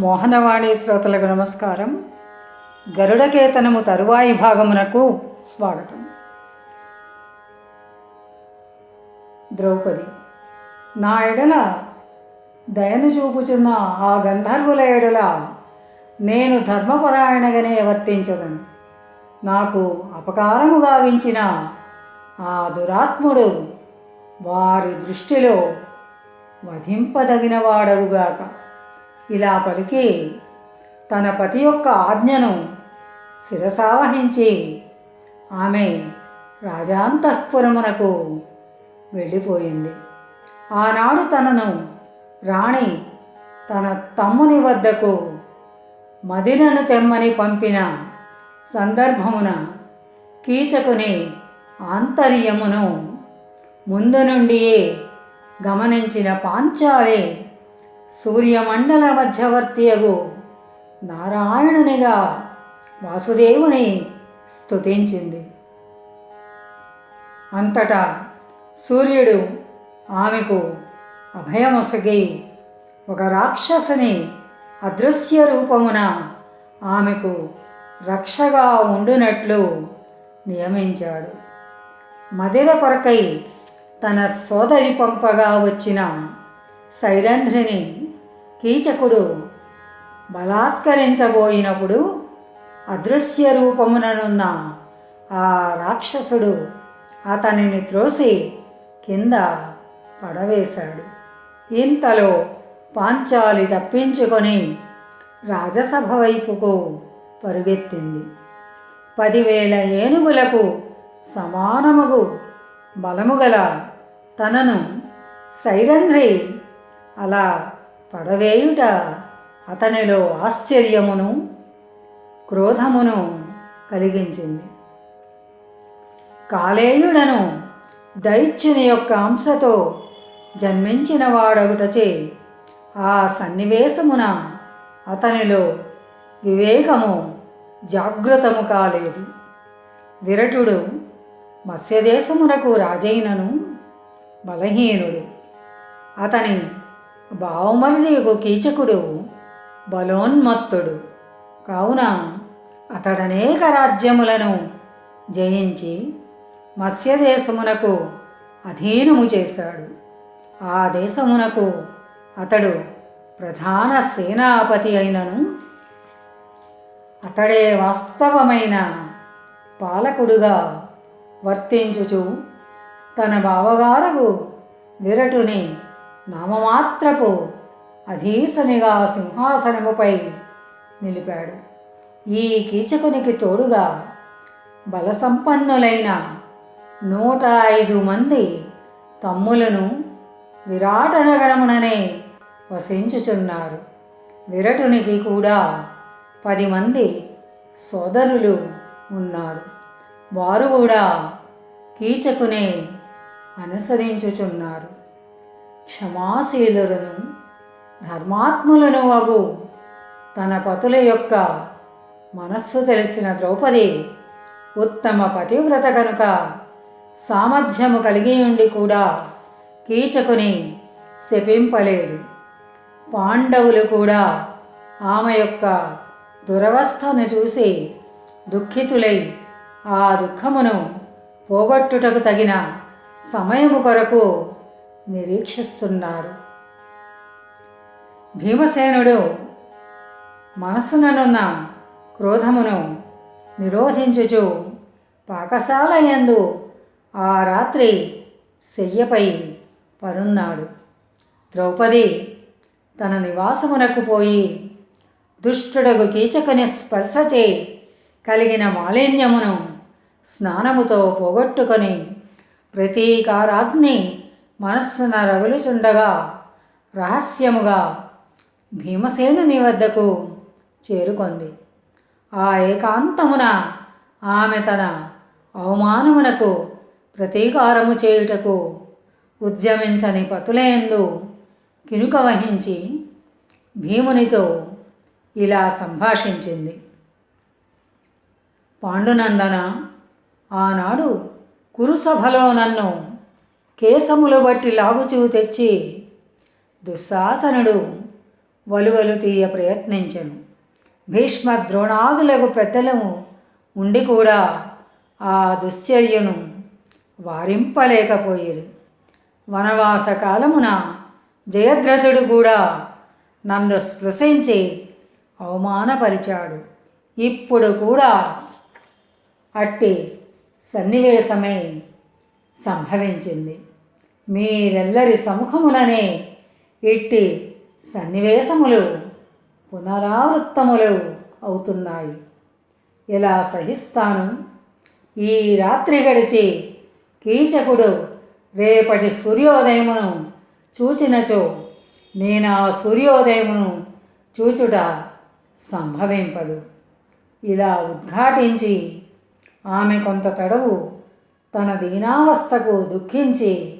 మోహనవాణి శ్రోతలకు నమస్కారం. గరుడకేతనము తరువాయి భాగమునకు స్వాగతం. ద్రౌపది నా ఎడల దయను చూపుచున్న ఆ గంధర్వుల ఎడల నేను ధర్మపరాయణగానే వర్తించదను నాకు అపకారము గావించిన ఆ దురాత్ముడు వారి దృష్టిలో వధింపదగినవాడవుగాక గాక ఇలా పలికి తన పతి యొక్క ఆజ్ఞను శిరసావహించి ఆమె రాజాంతఃపురమునకు వెళ్ళిపోయింది. ఆనాడు తనను రాణి తన తమ్ముని వద్దకు మదినను తెమ్మని పంపిన సందర్భమున కీచకుని ఆంతర్యమును ముందు నుండియే గమనించిన పాంచాలి సూర్యమండల మధ్యవర్తియగు నారాయణునిగా వాసుదేవుని స్తుతించింది. అంతటా సూర్యుడు ఆమెకు అభయమొసగి ఒక రాక్షసుని అదృశ్య రూపమున ఆమెకు రక్షగా ఉండునట్లు నియమించాడు. మదిర కొరకై తన సోదరి పంపగా వచ్చిన సైరంధ్రిని కీచకుడు బలాత్కరించబోయినప్పుడు అదృశ్య రూపముననున్న ఆ రాక్షసుడు అతనిని త్రోసి కింద పడవేశాడు. ఇంతలో పాంచాలి తప్పించుకొని రాజసభ వైపుకు పరుగెత్తింది. పదివేల ఏనుగులకు సమానముగు బలము గల తనను సైరంధ్రి అలా పడవేయుట అతనిలో ఆశ్చర్యమును క్రోధమును కలిగించింది. కాలేయుడను దైత్యుని యొక్క అంశతో జన్మించిన వాడొకటచే ఆ సన్నివేశమున అతనిలో వివేకము జాగృతము కాలేదు. విరటుడు మత్స్యదేశమునకు రాజైనను బలహీనుడు. అతని బావమరిదికు కీచకుడు బలోన్మత్తుడు. కావున అతడనేక రాజ్యములను జయించి మత్స్యదేశమునకు అధీనము చేశాడు. ఆ దేశమునకు అతడు ప్రధాన సేనాపతి అయినను. అతడే వాస్తవమైన పాలకుడుగా వర్తించుచు తన బావగారకు విరటుని నామమాత్రపు అధీసనిగా సింహాసనముపై నిలిపాడు. ఈ కీచకునికి తోడుగా బలసంపన్నులైన నూట ఐదు మంది తమ్ములను విరాట నగరముననే వసించుచున్నారు. విరటునికి కూడా పది మంది సోదరులు ఉన్నారు. వారు కూడా కీచకునే అనుసరించుచున్నారు. క్షమాశీలులను ధర్మాత్ములను అగు తన పతుల యొక్క మనస్సు తెలిసిన ద్రౌపది ఉత్తమ పతివ్రత కనుక సామర్థ్యము కలిగి ఉండి కూడా కీచకుని శపింపలేదు. పాండవులు కూడా ఆమె యొక్క దురవస్థను చూసి దుఃఖితులై ఆ దుఃఖమును పోగొట్టుటకు తగిన సమయము కొరకు నిరీక్షిస్తున్నారు. భీమసేనుడు మనసుననున్న క్రోధమును నిరోధించుచు పాకశాల యందు ఆ రాత్రి శయ్యపై పరున్నాడు ద్రౌపది తన నివాసమునకు పోయి దుష్టుడగు కీచకుని స్పర్శచే కలిగిన మాలిన్యమును స్నానముతో పోగొట్టుకొని ప్రతీకారాగ్ని మనస్సున రగులుచుండగా రహస్యముగా భీమసేనుని వద్దకు చేరుకొంది. ఆ ఏకాంతమున ఆమె తన అవమానమునకు ప్రతీకారము చేయుటకు ఉద్యమించని పతులేందు కినుక వహించి భీమునితో ఇలా సంభాషించింది. పాండునందన ఆనాడు కురుసభలో నన్ను కేసములు బట్టి లాగుచూ తెచ్చి దుశ్శాసనుడు వలువలు తీయ ప్రయత్నించను. భీష్మ ద్రోణాదులకు పెద్దలము ఉండి కూడా ఆ దుశ్చర్యను వారింపలేకపోయిరు. వనవాస కాలమున జయద్రథుడు కూడా నన్ను స్పృశించి అవమానపరిచాడు. ఇప్పుడు కూడా అట్టి సన్నివేశమే సంభవించింది. మీరెల్లరి సముఖముననే ఇట్టి సన్నివేశములు పునరావృత్తములు అవుతున్నాయి. ఎలా సహిస్తాను? ఈ రాత్రి గడిచి కీచకుడు రేపటి సూర్యోదయమును చూచినచో నేను ఆ సూర్యోదయమును చూచుట సంభవింపదు. ఇలా ఉద్ఘాటించి ఆమె కొంత తడవు తన దీనావస్థకు దుఃఖించి